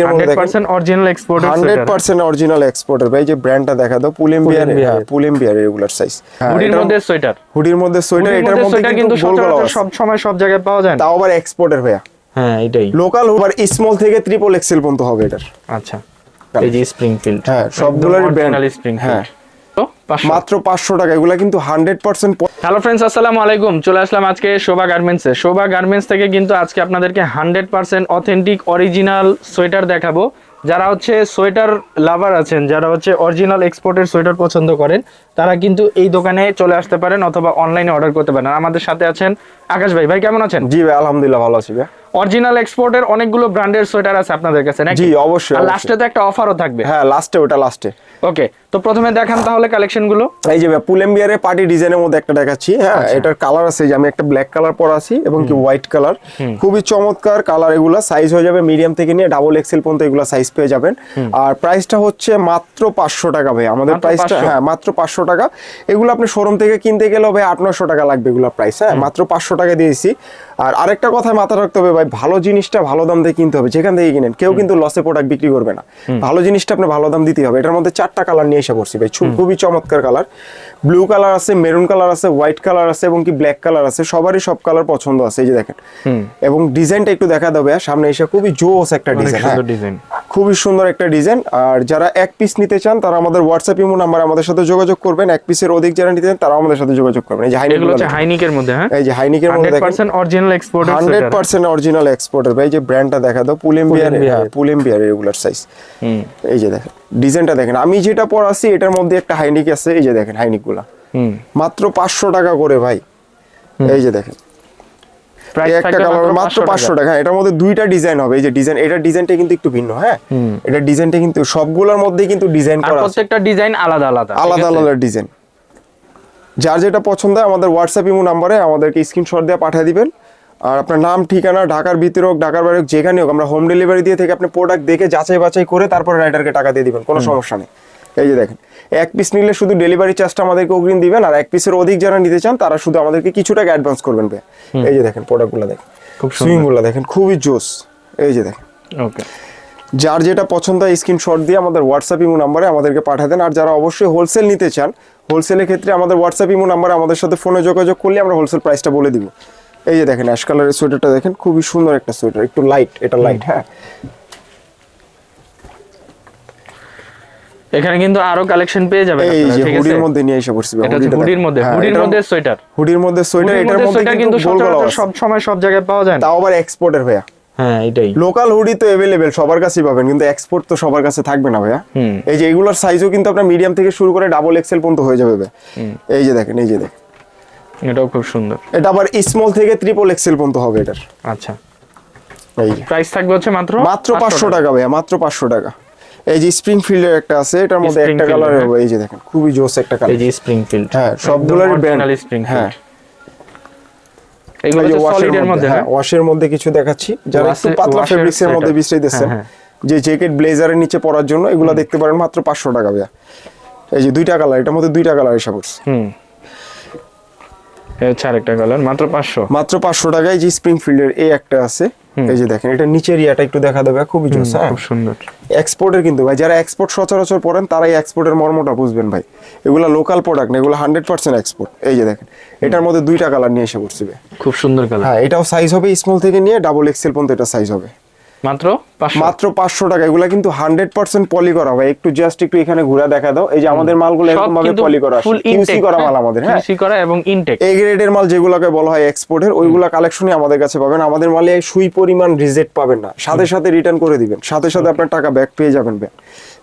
এর 100% original exported hundred percent original এক্সপোর্টের ভাই যে ব্র্যান্ডটা দেখা দাও পুলেম্বিয়ার পুলেম্বিয়ার রেগুলার সাইজ হুডির মধ্যে সোয়েটার হুডির মধ্যে সোয়েটার এটার মধ্যে কিন্তু কিন্তু গোল গলা সচরাচর আছে। সব সময় সব জায়গায় পাওয়া যায় না। তাও আবার এক্সপোর্টের ভাইয়া। হ্যাঁ এটাই। লোকাল স্মল থেকে ট্রিপল এক্সেল পর্যন্ত হবে এটার। আচ্ছা এই যে স্প্রিংফিল্ড হ্যাঁ, হ্যাঁ। মাত্র পাঁচশো টাকা এগুলা কিন্তু হান্ড্রেড পার্সেন্ট হ্যালো ফ্রেন্ডস আসসালামু আলাইকুম। চলে আসলাম আজকে শোভা গার্মেন্টসে। শোভা গার্মেন্টস থেকে কিন্তু আজকে আপনাদেরকে hundred percent authentic original sweater দেখাবো। যারা হচ্ছে সোয়েটার লাভার আছেন, যারা হচ্ছে অরিজিনাল এক্সপোর্টের সোয়েটার পছন্দ করেন, তারা কিন্তু এই দোকানে চলে আসতে পারেন অথবা অনলাইনে অর্ডার করতে পারেন। আমাদের সাথে আছেন আকাশ ভাই। ভাই, কেমন আছেন? জি ভাই, আলহামদুলিল্লাহ ভালো আছি ভাই। অরিজিনাল এক্সপোর্টের অনেকগুলো ব্র্যান্ডের সোয়েটার আছে আপনাদের কাছে নাকি? জি অবশ্যই আর লাস্টে তো একটা অফারও থাকবে। হ্যাঁ লাস্টে ওটা লাস্টে ওকে তো প্রথমে দেখান তাহলে কালেকশনগুলো এই যে পুলেম্বিয়ারের পার্টি ডিজাইনের মধ্যে একটা দেখাচ্ছি হ্যাঁ আচ্ছা। এটার কালার আছে যে আমি একটা ব্ল্যাক কালার পরা আছি এবং কি হোয়াইট কালার খুবই চমৎকার কালার এগুলা সাইজ হয়ে যাবে মিডিয়াম থেকে নিয়ে ডাবল এক্সেল পর্যন্ত এগুলো সাইজ পেয়ে যাবেন। আর প্রাইসটা হচ্ছে মাত্র পাঁচশো টাকা ভাই আমাদের প্রাইসটা হ্যাঁ মাত্র পাঁচশো টাকা। এগুলো আপনি শোরুম থেকে কিনতে গেলে ভাই আট নশো টাকা লাগবে এগুলো প্রাইস হ্যাঁ মাত্র পাঁচশো টাকা দিয়েছি। আর আরেকটা কথা মাথা রাখতে হবে ভাই ভালো জিনিসটা ভালো দাম দিয়ে কিনতে হবে। যেখান থেকে কিনেন কেউ কিন্তু লসে প্রোডাক্ট বিক্রি করবে না। ভালো জিনিসটা আপনার ভালো দাম দিতে হবে। এটার মধ্যে চারটা কালার নিয়ে এসে করছি ভাই। খুবই চমৎকার কালার ব্লু কালার আছে মেরুন কালার আছে হোয়াইট কালার আছে এবং কি ব্ল্যাক কালার আছে। সবারই সব কালার পছন্দ আছে এই যে দেখেন। এবং ডিজাইনটা একটু দেখা দেবে সামনে এসে খুবই জোস একটা ডিজাইন খুবই সুন্দর একটা ডিজাইন। আর যারা এক পিস নিতে চান তারা আমাদের হোয়াটসঅ্যাপ ইমো নাম্বার আমাদের সাথে যোগাযোগ করবেন। এক পিসের অধিক যারা নিতে চান তারা আমাদের সাথে যোগাযোগ করবেন। এই যে হাইনিক হচ্ছে হাইনিকের মধ্যে হ্যাঁ? এই যে হাইনিকের মধ্যে হান্ড্রেড দেখেন পার্সেন্ট অরিজিনাল এক্সপোর্টের হান্ড্রেড পার্সেন্ট অরিজিনাল এক্সপোর্টের ভাই যে ব্র্যান্ডটা দেখা দাও পুলেম্বিয়ার। পুলেম্বিয়ার রেগুলার সাইজ হুম। এই যে দেখেন ডিজাইনটা দেখেন। আমি যেটা পরাছি এটার মধ্যে একটা হাইনিক আছে। এই যে দেখেন হাইনিকগুলা হুম। মাত্র পাঁচশো টাকা করে ভাই। এই যে দেখেন। একটা কালার মাত্র পাঁচশো টাকা। এটার মধ্যে দুইটা ডিজাইন হবে। এই যে ডিজাইন এটার ডিজাইনটা কিন্তু একটু ভিন্ন হ্যাঁ? এটা ডিজাইনটা কিন্তু সবগুলোর মধ্যে কিন্তু ডিজাইন করা প্রত্যেকটা ডিজাইন আলাদা আলাদা আলাদা আলাদা ডিজাইন যার যেটা পছন্দ হয় আমাদের হোয়াটসঅ্যাপ ইমো নাম্বারে আমাদেরকে স্ক্রিনশট দিয়ে পাঠিয়ে দিবেন। আর আপনার নাম ঠিকানা ঢাকার ভিতরে হোক ঢাকার বাইরে হোক যেখানে হোক আমরা হোম ডেলিভারি দিয়ে থেকে আপনি প্রোডাক্ট দেখে যাচাই বাছাই করে তারপর রাইডারকে টাকা দিয়ে দিবেন কোনো সমস্যা নেই। এই যে দেখেন এক পিস নিলে শুধু ডেলিভারি চার্জটা আমাদেরকে অগ্রিম দিবেন আর এক পিসের অধিক যারা নিতে চান তারা শুধু আমাদেরকে কিছু টাকা অ্যাডভান্স করবেন ভাই এই যে দেখেন প্রোডাক্টগুলো দেখেন। সুইংগুলো দেখেন খুবই জোস। এই যে দেখেন। ওকে যার যেটা পছন্দ হয় স্ক্রিনশট দিয়ে আমাদের হোয়াটসঅ্যাপ ইমো নাম্বারে আমাদেরকে পাঠিয়ে দেন। আর যারা অবশ্যই হোলসেল নিতে চান হোলসেলের ক্ষেত্রে আমাদের হোয়াটসঅ্যাপ ইমো নাম্বারে আমাদের সাথে ফোনে যোগাযোগ করলে আমরা হোলসেল প্রাইসটা বলে দিব। এই যে দেখেন অ্যাশ কালারের সোয়েটারটা দেখেন খুবই সুন্দর একটা সোয়েটার একটু লাইট এটা লাইট হ্যাঁ। এখানে কিন্তু আরও কালেকশন পেয়ে যাবেন এই যে হুডির মধ্যে নিয়ে এসে পড়ছি এটা হুডির মধ্যে হ্যাঁ, হুডির মধ্যে সোয়েটার। হুডির মধ্যে সোয়েটার এটার মধ্যে কিন্তু সব সময় সব জায়গায় পাওয়া যায় তাও আবার এক্সপোর্টের ভাইয়া। হ্যাঁ এটাই। লোকাল হুডি তো অ্যাভেলেবেল সবার কাছেই পাবেন কিন্তু এক্সপোর্ট তো সবার কাছে থাকবে না ভাইয়া। এই যে এগুলোর সাইজও কিন্তু আপনার মিডিয়াম থেকে শুরু করে ডাবল এক্সেল পর্যন্ত হয়ে যাবে এই যে দেখেন এই যে দেখেন। এটাও খুব সুন্দর। এটা আবার স্মল থেকে ট্রিপল এক্সেল পর্যন্ত হবে এটার। আচ্ছা। এই প্রাইস থাকবে হচ্ছে মাত্র মাত্র পাঁচশো টাকা ভাইয়া মাত্র পাঁচশো টাকা। এই যে স্প্রিং ফিল্ডের একটা আছে এটার মধ্যে একটা কালার হ্যাঁ। হবে এই যে দেখেন খুবই জোস একটা এই কালার যে স্প্রিংফিল্ড হ্যাঁ সবগুলোরই ব্র্যান্ড স্প্রিংফিল্ড হ্যাঁ। এগুলো এই যে সলিডের মধ্যে হ্যাঁ হ্যাঁ ওয়াশের মধ্যে কিছু দেখাচ্ছি। যারা একটু পাতলা washer ফেব্রিক্স এর মধ্যে sweater। বিশ্রাইতেছেন হ্যাঁ, যে জ্যাকেট ব্লেজারের নিচে পরার জন্য এগুলো দেখতে পারেন মাত্র পাঁচশো টাকা ভাইয়া। এই যে দুইটা কালার এটার মধ্যে দুইটা কালার এসে পড়ছে। হুম। এই হচ্ছে আরেকটা কালার মাত্র পাঁচশো। মাত্র পাঁচশো টাকায় যে স্প্রিং ফিল্ডের এই একটা আছে এই যে দেখেন এটা নিচের ইয়াটা একটু দেখা দেবে খুবই জোস খুব সুন্দর। এক্সপোর্টের কিন্তু ভাই যারা এক্সপোর্ট সচরাচর পড়েন তারাই এক্সপোর্টের মর্মটা বুঝবেন ভাই। এগুলা লোকাল প্রোডাক্ট না এগুলো হান্ড্রেড পার্সেন্ট এক্সপোর্ট এই যে দেখেন এটার মধ্যে দুইটা কালার নিয়ে এসে পড়ছি। খুব সুন্দর কালার হ্যাঁ এটাও সাইজ হবে স্মল থেকে নিয়ে ডাবল এক্সেল পর্যন্ত এটা সাইজ হবে। মাত্র পাঁচশো? মাত্র পাঁচশো টাকা। এগুলা কিন্তু হান্ড্রেড পার্সেন্ট পলি করা ভাই একটু জাস্ট একটু এখানে ঘুরে দেখা দাও। এই যে আমাদের মালগুলো এরকম ভাবে পলি করা কিউসি করা মাল আমাদের হ্যাঁ? কিউসি করা এবং ইনটেক এই গ্রেডের মাল যেগুলোকে বলা হয় এক্সপোর্টের ওইগুলা কালেকশনই আমাদের কাছে পাবেন। আমাদের মালে সুই পরিমাণ রিজেক্ট পাবেন না। সাথে সাথে রিটার্ন করে দিবেন। সাথে সাথে আপনার টাকা ব্যাক পেয়ে যাবেন ব্যাক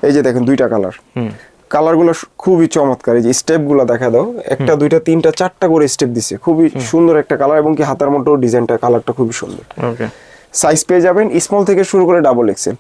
এই যে দেখেন দুইটা কালার হুম। কালারগুলো খুবই চমৎকার। এই যে স্টেপগুলো দেখা দাও। একটা দুইটা তিনটা চারটা করে স্টেপ দিছে। খুবই সুন্দর একটা কালার এবং কি হাতার মতো ডিজাইনটা কালারটা খুবই সুন্দর। ওকে সাইজ পেয়ে যাবেন স্মল থেকে শুরু করে ডাবল এক্সেল